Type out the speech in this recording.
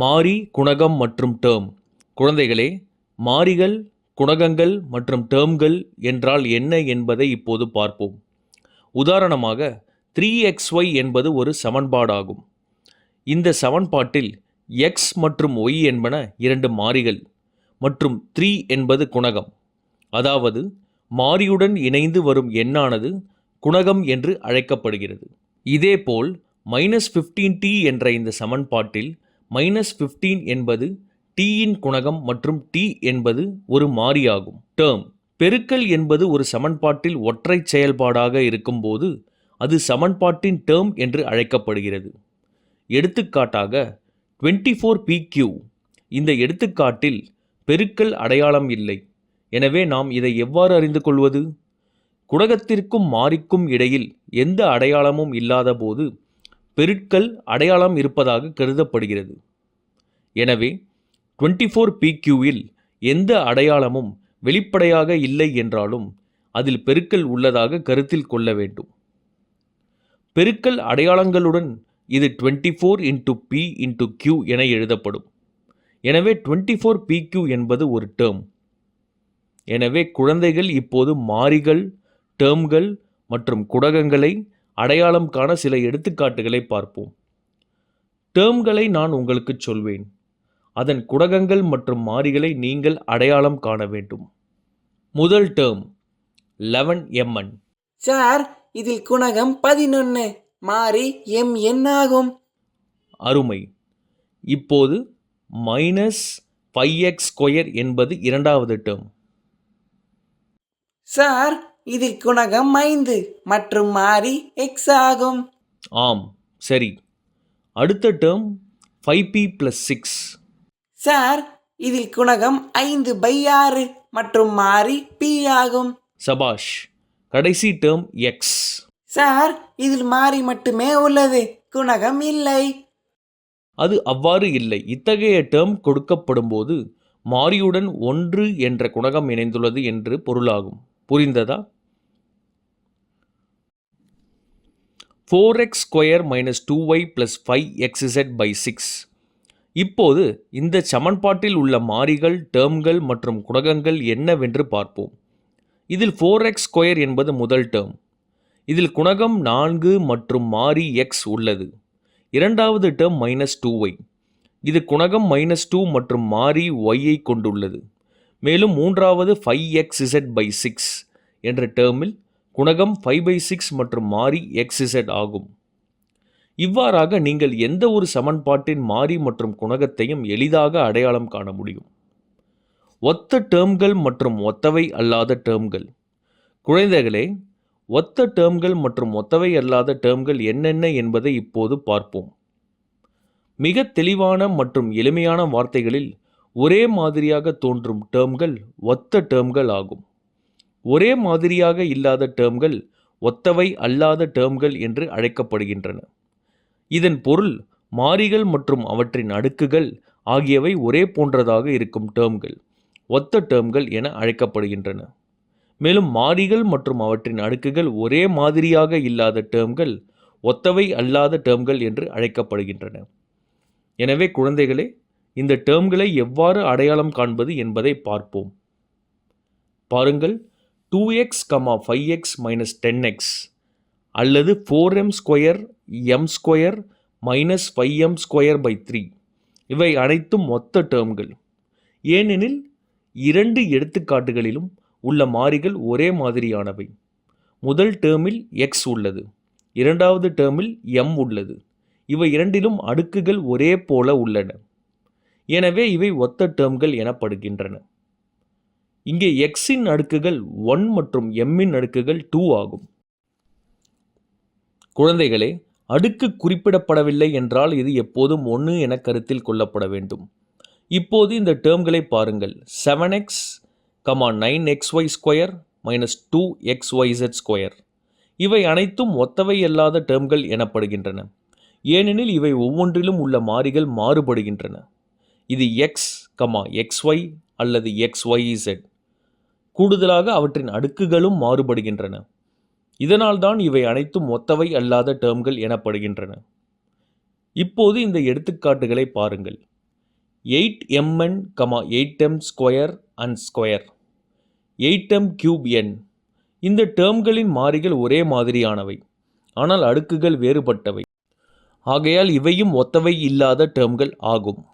மாறி குணகம் மற்றும் டேர்ம் குழந்தைகளே மாறிகள் குணகங்கள் மற்றும் டேர்ம்கள் என்றால் என்ன என்பதை இப்போது பார்ப்போம். உதாரணமாக த்ரீ எக்ஸ் ஒய் என்பது ஒரு சமன்பாடாகும். இந்த சமன்பாட்டில் எக்ஸ் மற்றும் ஒய் என்பன இரண்டு மாறிகள் மற்றும் த்ரீ என்பது குணகம். அதாவது மாறியுடன் இணைந்து வரும் எண்ணானது குணகம் என்று அழைக்கப்படுகிறது. இதேபோல் மைனஸ் ஃபிஃப்டீன் டி என்ற இந்த சமன்பாட்டில் மைனஸ் ஃபிஃப்டீன் என்பது டீயின் குணகம் மற்றும் டி என்பது ஒரு மாறியாகும். டேர்ம் பெருக்கல் என்பது ஒரு சமன்பாட்டில் ஒற்றை செயல்பாடாக இருக்கும்போது அது சமன்பாட்டின் டேர்ம் என்று அழைக்கப்படுகிறது. எடுத்துக்காட்டாக 24 ஃபோர் PQ இந்த எடுத்துக்காட்டில் பெருக்கல் அடையாளம் இல்லை. எனவே நாம் இதை எவ்வாறு அறிந்து கொள்வது? குடகத்திற்கும் மாறிக்கும் இடையில் எந்த அடையாளமும் இல்லாதபோது பெருக்கல் அடையாளம் இருப்பதாக கருதப்படுகிறது. எனவே 24 ஃபோர் பிக்யூவில் எந்த அடையாளமும் வெளிப்படையாக இல்லை என்றாலும் அதில் பெருக்கல் உள்ளதாக கருத்தில் கொள்ள வேண்டும். பெருக்கல் அடையாளங்களுடன் இது 24 four into P into Q என எழுதப்படும். எனவே 24 ஃபோர் பிக்யூ என்பது ஒரு டேர்ம் எனவே குழந்தைகள் இப்போது மாறிகள் டேர்ம்கள் மற்றும் குடகங்களை அடையாளம் காண சில எடுத்துக்காட்டுகளை பார்ப்போம். டேர்ம்களை நான் உங்களுக்குச் சொல்வேன். அதன் குணகங்கள் மற்றும் மாறிகளை நீங்கள் அடையாளம் காண வேண்டும். முதல் டேர்ம் லெவன் எம்என் சார் இதில் குணகம் பதினொன்று மாறி எம் என்ன ஆகும். அருமை. இப்போது மைனஸ் ஃபைவ் எக்ஸ் ஸ்கொயர் என்பது இரண்டாவது டேர்ம். சார் இதில் குணகம் ஐந்து மற்றும் மாறி எக்ஸ் ஆகும். ஆம் சரி. அடுத்த term five P plus six sir இதில் குணகம் ஐந்து பை ஆறு மற்றும் மாறி பி ஆகும். சபாஷ் கடைசி டேர்ம் எக்ஸ் சார் இதில் மாறி மட்டுமே உள்ளது. குணகம் இல்லை. அது அவ்வாறு இல்லை. இத்தகைய டேர்ம் கொடுக்கப்படும்போது மாறியுடன் ஒன்று என்ற குணகம் இணைந்துள்ளது என்று பொருளாகும். புரிந்ததா? Four X square minus two Y plus five X by six இப்போது இந்த சமன்பாட்டில் உள்ள மாறிகள் டேர்ம்கள் மற்றும் குணகங்கள் என்னவென்று பார்ப்போம். இதில் ஃபோர் எக்ஸ் ஸ்கொயர் என்பது முதல் டேர்ம் இதில் குணகம் நான்கு மற்றும் மாறி எக்ஸ் உள்ளது. இரண்டாவது டேர்ம் மைனஸ் டூ ஒய் இது குணகம் மைனஸ் டூ மற்றும் மாறி ஒய்யை கொண்டுள்ளது. மேலும் மூன்றாவது five X Z by six என்ற டேர்மில் குணகம் ஃபைவ் பை சிக்ஸ் மற்றும் மாறி எக்ஸ் ஆகும். இவ்வாறாக நீங்கள் எந்த ஒரு சமன்பாட்டின் மாறி மற்றும் குணகத்தையும் எளிதாக அடையாளம் காண முடியும். ஒத்த டேர்ம்கள் மற்றும் ஒத்தவை அல்லாத டேர்ம்கள் குழந்தைகளே ஒத்த டேர்ம்கள் மற்றும் ஒத்தவை அல்லாத டேர்ம்கள் என்னென்ன என்பதை இப்போது பார்ப்போம். மிக தெளிவான மற்றும் எளிமையான வார்த்தைகளில் ஒரே மாதிரியாக தோன்றும் டேர்ம்கள் ஒத்த டேர்ம்கள் ஆகும். ஒரே மாதிரியாக இல்லாத டேர்ம்கள் ஒத்தவை அல்லாத டேர்ம்கள் என்று அழைக்கப்படுகின்றன. இதன் பொருள் மாறிகள் மற்றும் அவற்றின் அடுக்குகள் ஆகியவை ஒரே போன்றதாக இருக்கும் டேர்ம்கள் ஒத்த டேர்ம்கள் என அழைக்கப்படுகின்றன. மேலும் மாறிகள் மற்றும் அவற்றின் அடுக்குகள் ஒரே மாதிரியாக இல்லாத டேர்ம்கள் ஒத்தவை அல்லாத டேர்ம்கள் என்று அழைக்கப்படுகின்றன. எனவே குழந்தைகளே இந்த டேர்ம்களை எவ்வாறு அடையாளம் காண்பது என்பதை பார்ப்போம். பாருங்கள் two X comma five X minus ten X அல்லது four M square M square minus five M square by three இவை அனைத்தும் மொத்த டேர்ம்கள் ஏனெனில் இரண்டு எடுத்துக்காட்டுகளிலும் உள்ள மாறிகள் ஒரே மாதிரியானவை. முதல் டேர்மில் எக்ஸ் உள்ளது. இரண்டாவது டேர்மில் எம் உள்ளது. இவை இரண்டிலும் அடுக்குகள் ஒரே போல உள்ளன. எனவே இவை ஒத்த டேர்ம்கள் எனப்படுகின்றன. இங்கே எக்ஸின் அடுக்குகள் ஒன் மற்றும் எம்மின் அடுக்குகள் டூ ஆகும். குழந்தைகளே அடுக்கு குறிப்பிடப்படவில்லை என்றால் இது எப்போதும் ஒன்று என கருத்தில் கொள்ளப்பட வேண்டும். இப்போது இந்த டேர்ம்களை பாருங்கள். Seven X comma nine X Y square minus two X Y Z square இவை அனைத்தும் ஒத்தவை அல்லாத டேர்ம்கள் எனப்படுகின்றன. ஏனெனில் இவை ஒவ்வொன்றிலும் உள்ள மாறிகள் மாறுபடுகின்றன. இது எக்ஸ் கமா எக்ஸ் ஒய் அல்லது எக்ஸ் ஒய் இசட் கூடுதலாக அவற்றின் அடுக்குகளும் மாறுபடுகின்றன. இதனால்தான் இவை அனைத்தும் ஒத்தவை அல்லாத டேர்ம்கள் எனப்படுகின்றன. இப்போது இந்த எடுத்துக்காட்டுகளை பாருங்கள். Eight MN comma eight M square and square. Eight M cube N. இந்த டேர்ம்களின் மாறிகள் ஒரே மாதிரியானவை. ஆனால் அடுக்குகள் வேறுபட்டவை. ஆகையால் இவையும் ஒத்தவை இல்லாத டேர்ம்கள் ஆகும்.